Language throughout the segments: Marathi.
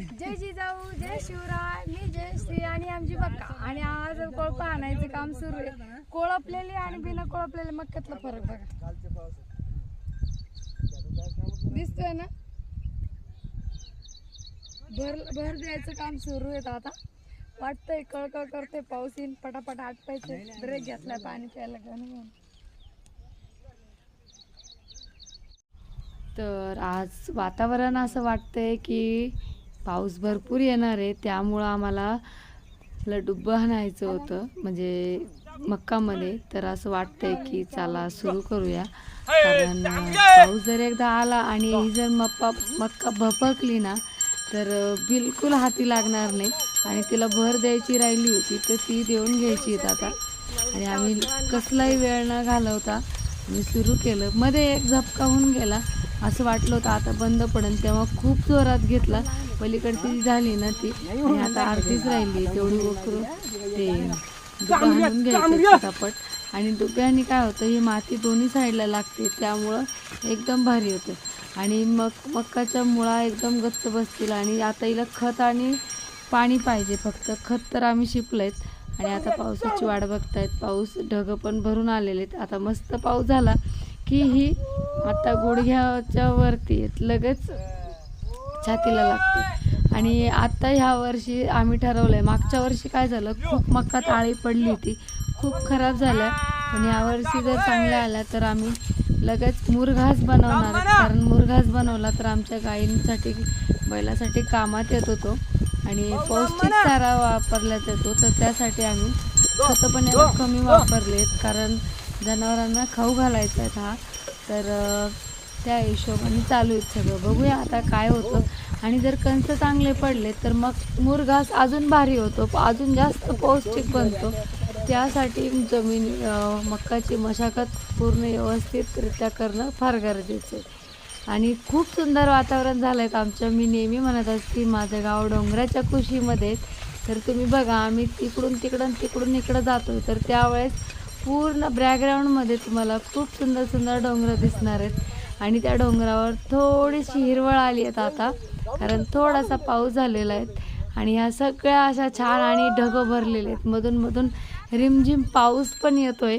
जय जिजाऊ जय शिवराय मी जय श्री आणि आमची बक्का. आणि आज कोळपा आणायचं काम सुरू आहे. कोळपलेली आणि बिना कोळपलेले मक्क्यातला फरक बघा. दिसतोय ना? भर भर द्यायचं काम सुरू आहे आता वाटतंय कळकळ करते पाऊस येईन पटापट आटपायचे. ब्रेक घेतलाय पाणी प्यायला घेऊन घेऊन तर आज वातावरण असं वाटतंय की पाऊस भरपूर येणार आहे त्यामुळं आम्हाला लड्डू आणायचं होतं म्हणजे मक्कामध्ये. तर असं वाटतंय की चला सुरू करूया. कारण पाऊस जर एकदा आला आणि ही जर मप्पा मक्का भपकली ना तर बिलकुल हाती लागणार नाही. आणि तिला भर द्यायची राहिली होती तर ती देऊन घ्यायची आता. आणि आम्ही कसलाही वेळ न घालवता मी सुरू केलं. मध्ये एक झपका होऊन गेला. असं वाटलं होतं आता बंद पडेल तेव्हा खूप जोरात घेतला. पलीकडची जी झाली ना ती आणि आता अर्धीच राहिली तेवढी वकरून ते हाणून घ्यायचं पटापट आणि डुब्याने काय होतं ही माती दोन्ही साईडला लागते त्यामुळं एकदम भारी होतं. आणि मग मक्काच्या मुळा एकदम गच्च बसतील. आणि आता हिला खत आणि पाणी पाहिजे फक्त. खत तर आम्ही शिपलेत आणि आता पावसाची वाट बघतायत. पाऊस ढगं पण भरून आलेले आहेत आता मस्त पाऊस झाला. की ही आता गुडघ्याच्या वरती आहेत. लगेच छातीला लागते. आणि आता ह्या वर्षी आम्ही ठरवलंय मागच्या वर्षी काय झालं खूप मक्का ताळी पडली होती. खूप खराब झाल्या पण यावर्षी जर चांगल्या आल्या तर आम्ही लगेच मुरघास बनवणार. कारण मुरघास बनवला तर आमच्या गायींसाठी बैलासाठी कामात येत होतो. आणि पौष्टिक चारा वापरल्यात येतो तर त्यासाठी आम्ही खतं पण कमी वापरलेत. कारण जनावरांना खाऊ घालायचा आहे हा. तर त्या हिशोबाने चालू आहेत सगळं. बघूया आता काय होतं. आणि जर कंस चांगले पडले तर मग मुरघास अजून भारी होतो. अजून जास्त पौष्टिक बनतो. त्यासाठी जमीन मक्काची मशागत पूर्ण व्यवस्थितरित्या करणं फार गरजेचं आहे. आणि खूप सुंदर वातावरण झालं आहे आमचं. मी नेहमी म्हणत असते माझं गाव डोंगराच्या कुशीमध्ये तर तुम्ही बघा आम्ही तिकडून तिकडून तिकडून इकडं जातो तर त्यावेळेस पूर्ण बॅकग्राऊंडमध्ये तुम्हाला खूप सुंदर सुंदर डोंगर दिसणार आहेत. आणि त्या डोंगरावर थोडीशी हिरवळ आली आहेत आता कारण थोडासा पाऊस झालेला आहे. आणि ह्या सगळ्या अशा छान आणि ढगं भरलेले आहेत. मधून मधून रिमझिम पाऊस पण येतोय.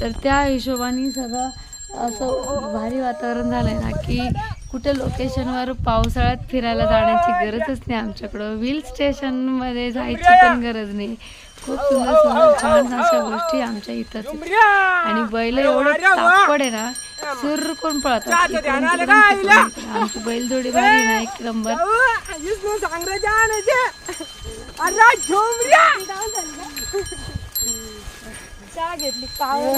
तर त्या हिशोबाने सगळं असं भारी वातावरण झालं आहे ना की कुठे लोकेशनवर पावसाळ्यात फिरायला जाण्याची गरजच नाही आमच्याकडं. हिल स्टेशनमध्ये जायची पण गरज नाही. खूप सुंदर सुंदर छान अशा गोष्टी आमच्या इथंच आहेत. आणि बैल एवढं तापड आहे ना सुर कोण पळतात इकडून. आमची बैल जोडी भारी ना एक नंबर चहा घेतली पावर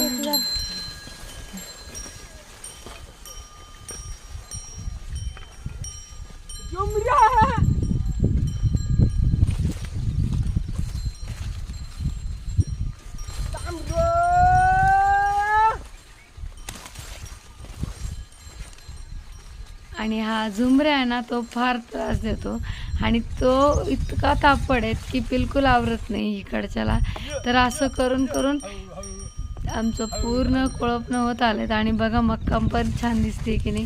आणि हा झुमऱ्या आहे ना तो फार त्रास देतो. आणि तो इतका तापड आहे की बिलकुल आवरत नाही इकडच्याला. तर असं करून करून आमचं पूर्ण कोळपणं होत आलेत. आणि बघा मक्का पण छान दिसते की नाही.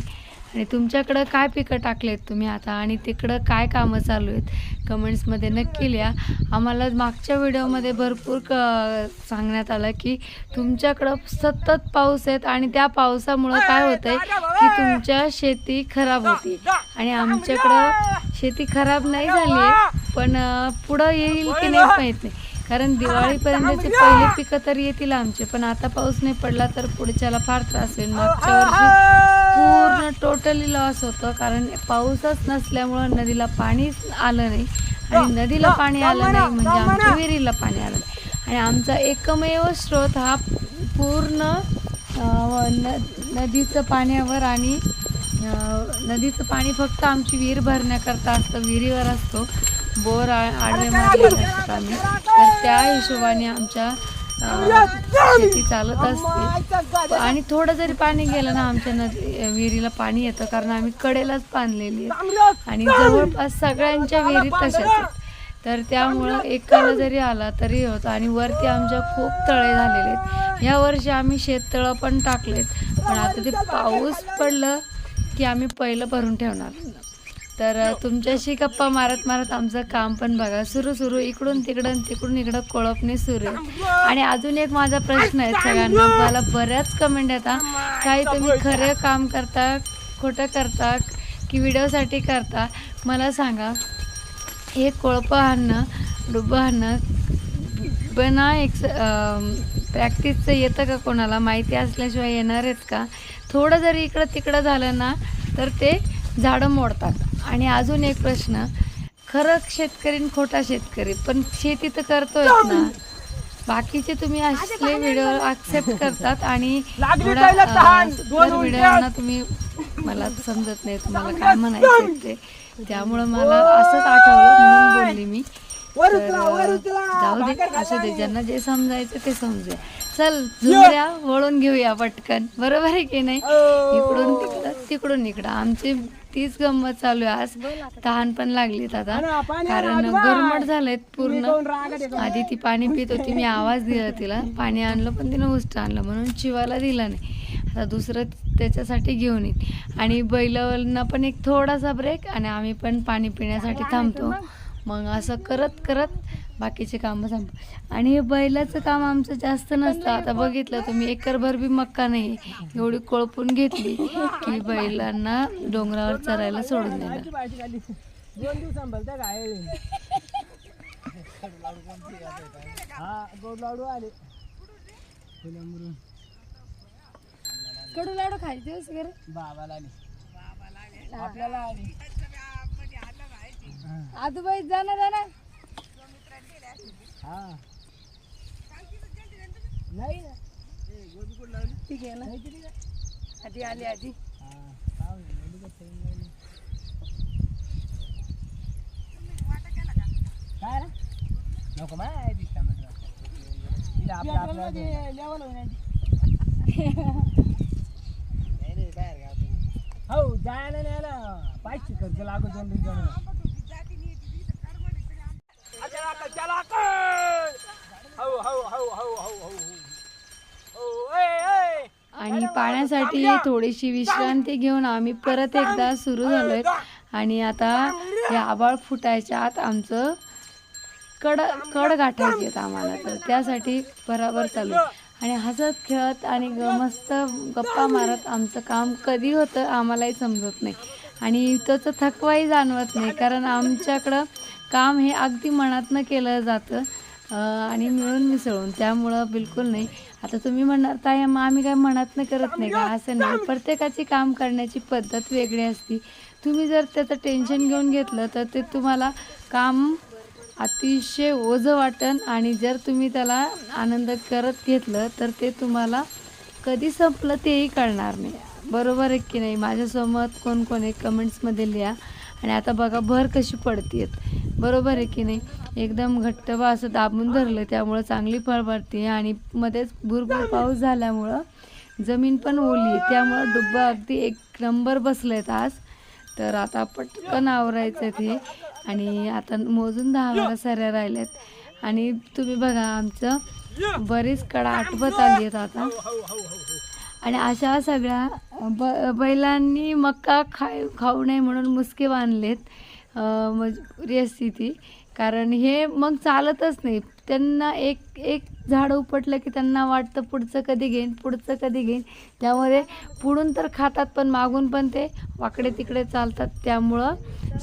आणि तुमच्याकडं काय पिकं टाकलेत तुम्ही आता? आणि तिकडं काय कामं चालू आहेत? कमेंट्समध्ये नक्की लिहा. आम्हाला मागच्या व्हिडिओमध्ये भरपूर क सांगण्यात आलं की तुमच्याकडं सतत पाऊस आहेत आणि त्या पावसामुळं काय होतंय की तुमच्या शेती खराब होती. आणि आमच्याकडं शेती खराब नाही झाली आहे पण पुढं येईल की नाही माहीत नाही. कारण दिवाळीपर्यंतचे पहिले पिकं तर येतील आमचे पण आता पाऊस नाही पडला तर पुढच्याला फार त्रास होईल. मागच्या वर्षी पूर्ण टोटली लॉस होतं कारण पाऊसच नसल्यामुळं नदीला पाणीच आलं नाही. आणि नदीला पाणी आलं नाही म्हणजे आमच्या विहिरीला पाणी आलं नाही. आणि आमचा एकमेव स्रोत हा पूर्ण न नदीचं पाण्यावर आणि नदीचं पाणी फक्त आमची विहीर भरण्याकरता असतं विहिरीवर असतो. बोर आ- आडवे मारलेले असतात आम्ही. तर त्या हिशोबाने आमच्या शेती चालत असते. आणि थोडं जरी पाणी गेलं ना आमच्या नदी विहिरीला पाणी येतं कारण आम्ही कडेलाच बांधलेली आहे. आणि जवळपास सगळ्यांच्या विहिरी तशाच आहेत. तर त्यामुळं एकाला जरी आला तरी होतं. आणि वरती आमच्या खूप तळे झालेले आहेत. या वर्षी आम्ही शेततळं पण टाकलेत. पण आता ते पाऊस पडलं की आम्ही पहिलं भरून ठेवणार. तर तुमच्याशी गप्पा मारत मारत आमचं काम पण बघा सुरू सुरू इकडून तिकडून तिकडून इकडं कोळपणे सुरू. आहे आणि अजून एक माझा प्रश्न आहे सगळ्यांना मला बऱ्याच कमेंट येतात काही तुम्ही खरं काम करता खोटं करता की व्हिडिओसाठी करता मला सांगा. हे कोळपं आणणं डुबं आणणं बना एक प्रॅक्टिसचं येतं का कोणाला? माहिती असल्याशिवाय येणार आहेत का? थोडं जरी इकडं तिकडं झालं ना तर ते झाडं मोडतात. आणि अजून एक प्रश्न खरं शेतकरी खोटा शेतकरी पण शेती तर करतोय ना. बाकीचे तुम्ही असले व्हिडिओ ऍक्सेप्ट करतात आणि व्हिडिओना तुम्ही मला समजत नाही तुम्हाला काय म्हणायचं ते. त्यामुळं मला असंच आठवलं म्हणून बोलली मी. जाऊ दे असं दे ज्यांना जे समजायचं ते समजूया. चल झुमऱ्या वळून घेऊया पटकन. बरोबर आहे की नाही? इकडून तिकडं तिकडून इकडं. आमची तीच गंमत चालू आहे. आज तहान पण लागलीत आता. कारण गरमट झालंय पूर्ण. आधी ती पाणी पित होती मी आवाज दिला तिला. पाणी आणलं पण तिनं उष्ट आणलं म्हणून चिवायला दिला नाही. आता दुसरं त्याच्यासाठी घेऊन येईन. आणि बैलांना पण एक थोडासा ब्रेक आणि आम्ही पण पाणी पिण्यासाठी थांबतो. मग असं करत करत बाकीचे कामं संप आणि हे बैलाचं काम आमचं जास्त नसतं. आता बघितलं तुम्ही एकरभर बी मक्का नाही. एवढी कोळपून घेतली की बैलांना डोंगरावर चरायला सोडून दिलं. हा कडू लाडू खायचे बाबाला आपल्याला आजूबाई जा ना जा ना हा नाही ठीक आहे ना आधी आली आधी काय काय रे? नको आपल्या- आपल्या- हो जायला न्यायला पाचशे खर्च लागू दोन चला आणि पाण्यासाठी थोडीशी विश्रांती घेऊन आम्ही परत एकदा सुरू झालोय. आणि आता हे आबाळ फुटायच्या आत आमचं कड कड गाठायचे आहेत आम्हाला. तर त्यासाठी बराबर चालू. आहे. आणि हसत खेळत आणि ग मस्त गप्पा मारत आमचं काम कधी होतं आम्हालाही समजत नाही. आणि त्याचं थकवाही जाणवत नाही कारण आमच्याकडं काम हे अगदी मनातनं केलं जातं. आणि मिळून मिसळून. त्यामुळं बिलकुल नाही. आता तुम्ही म्हणणार ताई मग आम्ही काय मनातनं करत नाही का? असं नाही. प्रत्येकाची काम करण्याची पद्धत वेगळी असती. तुम्ही जर त्याचं टेन्शन घेऊन घेतलं तर ते तुम्हाला काम अतिशय ओझं वाटन आणि जर तुम्ही त्याला आनंद करत घेतलं तर ते तुम्हाला कधी संपलं तेही कळणार नाही. बरोबर आहे की नाही? माझ्यासोबत कोण कोण आहे कमेंट्समध्ये लिहा. आणि आता बघा भर कशी पडतीयत. बरोबर आहे की नाही? एकदम घट्ट बा असं दाबून धरलं त्यामुळं चांगली फळ पडते आणि मध्येच भुरभुर पाऊस झाल्यामुळं जमीन पण ओली आहे. त्यामुळं डुब्बा अगदी एक नंबर बसलेत आज. तर आता पटकन आवरायचं ते. आणि आता मोजून दहा बारा सऱ्या राहिल्यात. आणि तुम्ही बघा आमचं बरीच कडा आठवत आली आहेत आता. आणि अशा सगळ्या ब बैलांनी मक्का खाय खाऊ नये म्हणून मुसके बांधलेत अं, ती कारण हे मग चालतच नाही. त्यांना एक एक झाड उपटलं की त्यांना वाटतं पुढचं कधी घेईन पुढचं कधी घेईन. त्यामध्ये पुढून तर खातात पण मागून पण ते वाकडे तिकडे चालतात. त्यामुळं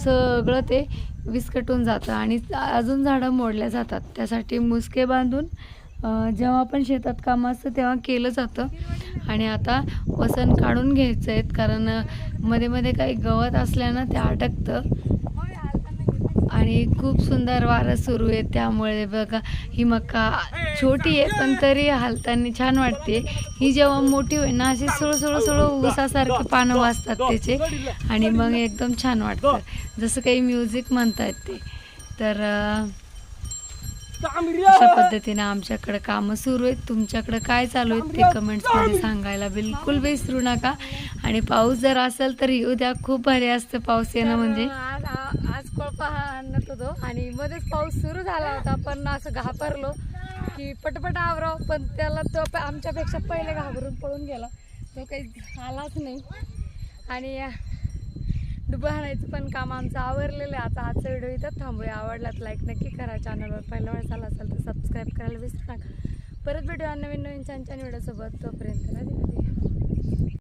सगळं ते विस्कटून जातं आणि अजून झाडं मोडल्या जातात. त्यासाठी मुसके बांधून जेव्हा पण शेतात काम असतं तेव्हा केलं जातं. आणि आता वसन काढून घ्यायचं आहेत कारण मध्ये मध्ये काही गवत असल्यानं ते अटकतं आणि खूप सुंदर वारं सुरू आहे त्यामुळे बघा ही मका छोटी आहे पण तरी हालताना छान वाटते. ही जेव्हा मोठी होईल ना अशी सुळू सुळू सुळू ऊसासारखे पानं वाचतात त्याचे. आणि मग एकदम छान वाटतं. जसं काही म्युझिक म्हणतात ते. तर अशा पद्धतीने आमच्याकडे कामं सुरू आहेत. तुमच्याकडे काय चालू आहेत ते कमेंट्समध्ये सांगायला बिलकुल विसरू नका. आणि पाऊस जर असेल तर येऊ द्या खूप भारी असतं पाऊस येणं म्हणजे. आज आज कोळपा आणत होतो आणि मध्येच पाऊस सुरू झाला होता पण असं घाबरलो की पटपट आवराव पण त्याला तो आमच्यापेक्षा पहिले घाबरून पळून गेला. तो काही आलाच नाही. आणि अं, पण काम आमचं आवरलेलं आहे. आता आजचा व्हिडिओ इथं थांबूया. आवडला तर लाईक नक्की करा चॅनलवर पहिल्या वेळेस आला असेल तर सबस्क्राईब करायला विसरू नका. परत व्हिडिओ नवीन नवीन छान छान व्हिडिओसोबत तोपर्यंत